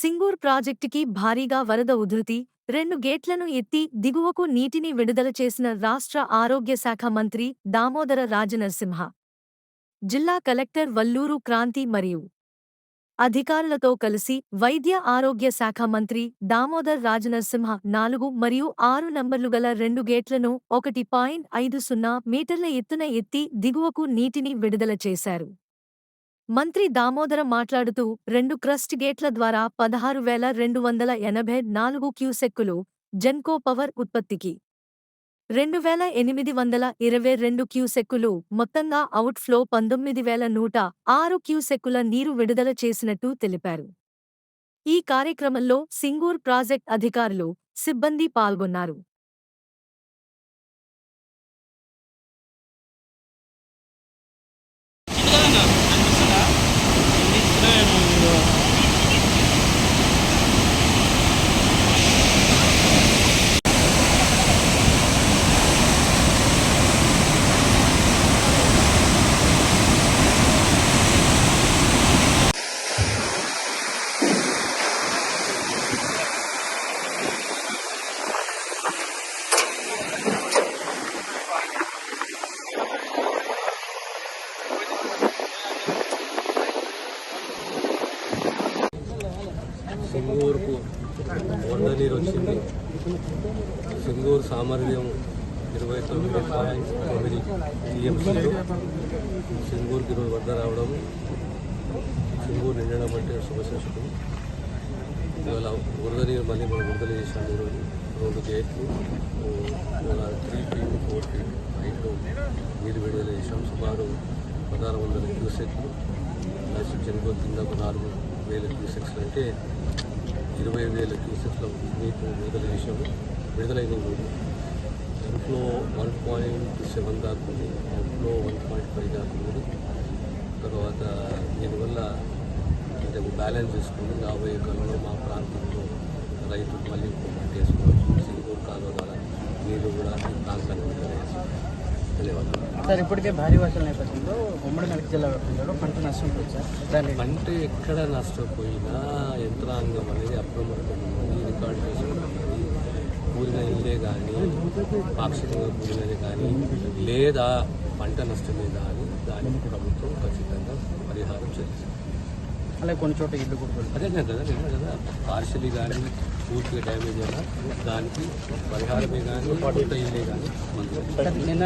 సింగూర్ ప్రాజెక్టుకి భారీగా వరద ఉధృతి రెండు గేట్లను ఎత్తి దిగువకు నీటిని విడుదల చేసిన రాష్ట్ర ఆరోగ్య శాఖ మంత్రి దామోదర రాజనరసింహ. జిల్లా కలెక్టర్ వల్లూరు క్రాంతి మరియు అధికారులతో కలిసి వైద్య ఆరోగ్య శాఖ మంత్రి దామోదర్ రాజనరసింహ నాలుగు మరియు ఆరు నంబర్లు గల రెండు గేట్లను ఒకటి పాయింట్ ఐదు సున్నా మీటర్ల ఎత్తున ఎత్తి దిగువకు నీటిని విడుదల చేశారు. మంత్రి దామోదర మాట్లాడుతూ రెండు క్రస్ట్ గేట్ల ద్వారా పదహారు వేల రెండు వందల ఎనభై నాలుగు క్యూసెక్కులు జెన్కో పవర్ ఉత్పత్తికి. రెండు వేల ఎనిమిది వందల ఇరవై రెండు క్యూసెక్కులు మొత్తంగా అవుట్ఫ్లో పంతొమ్మిది వేల నూట ఆరు క్యూసెక్కుల నీరు విడుదల చేసినట్టు తెలిపారు. ఈ కార్యక్రమంలో సింగూర్ ప్రాజెక్ట్ అధికారులు సిబ్బంది పాల్గొన్నారు. సింగూరుకు వంద నీరు వచ్చింది. సింగూరు సామర్థ్యం ఇరవై తొమ్మిది పాయింట్ తొమ్మిది టీఎంసీలు. సింగూరుకి ఇరవై వరద రావడం సింగూరు నిండడం అంటే శుభశేషకం. ఇవాళ వరద నీరు మళ్ళీ మనం విడుదల చేసాం ఈరోజు. రెండు గేట్లు ఇవాళ త్రీ ఫీట్ ఫోర్ ఫీట్ హైట్లో నీరు విడుదల చేశాం. సుమారు పదహారు వందల క్యూసెక్లు. ప్లస్ చెరుకు కింద ఒక నాలుగు వేల క్యూసెక్స్ అంటే ఇరవై వేల క్యూసెక్ల నీటి విడుదల విషయం విడుదలైన రోజు ఇంట్లో వన్ పాయింట్ సెవెన్ దాకా ఉంది. అవుట్ఫ్లో వన్ పాయింట్ ఫైవ్ దాకా ఉంది. తర్వాత దీనివల్ల అంటే బ్యాలెన్స్ చేసుకుని రాబోయే కాలంలో మా ప్రాంతంలో రైతులు మళ్ళీ ఇంకో పంట వేసుకోవచ్చు. సింగూరు కాలువ ద్వారా నీళ్ళు కూడా ప్రాంతానికి సార్ ఇప్పటికే భారీ వర్షాల నేపథ్యంలో ఉమ్మడి మెదక్ జిల్లా వ్యాప్తంగా పంట నష్టం పోయింది సార్. దాన్ని పంట ఎక్కడ నష్టపోయినా యంత్రాంగం అనేది అప్రమత్తం ఉన్నది రికార్డు చేసుకుంటున్నది కూలిన ఇల్లే కానీ పాక్షికంగా కూలినది కానీ లేదా పంట నష్టమే కానీ దానికి ప్రభుత్వం ఖచ్చితంగా పరిహారం చెల్లిస్తుంది అలాగే కొన్ని చోట్ల ఇల్లు కూడా. అదే కదా నిన్న కదా. పార్షియలీ కానీ పూర్తిగా డ్యామేజ్ అయినా దానికి పరిహారమే కానీ ఇల్లే కానీ నిన్న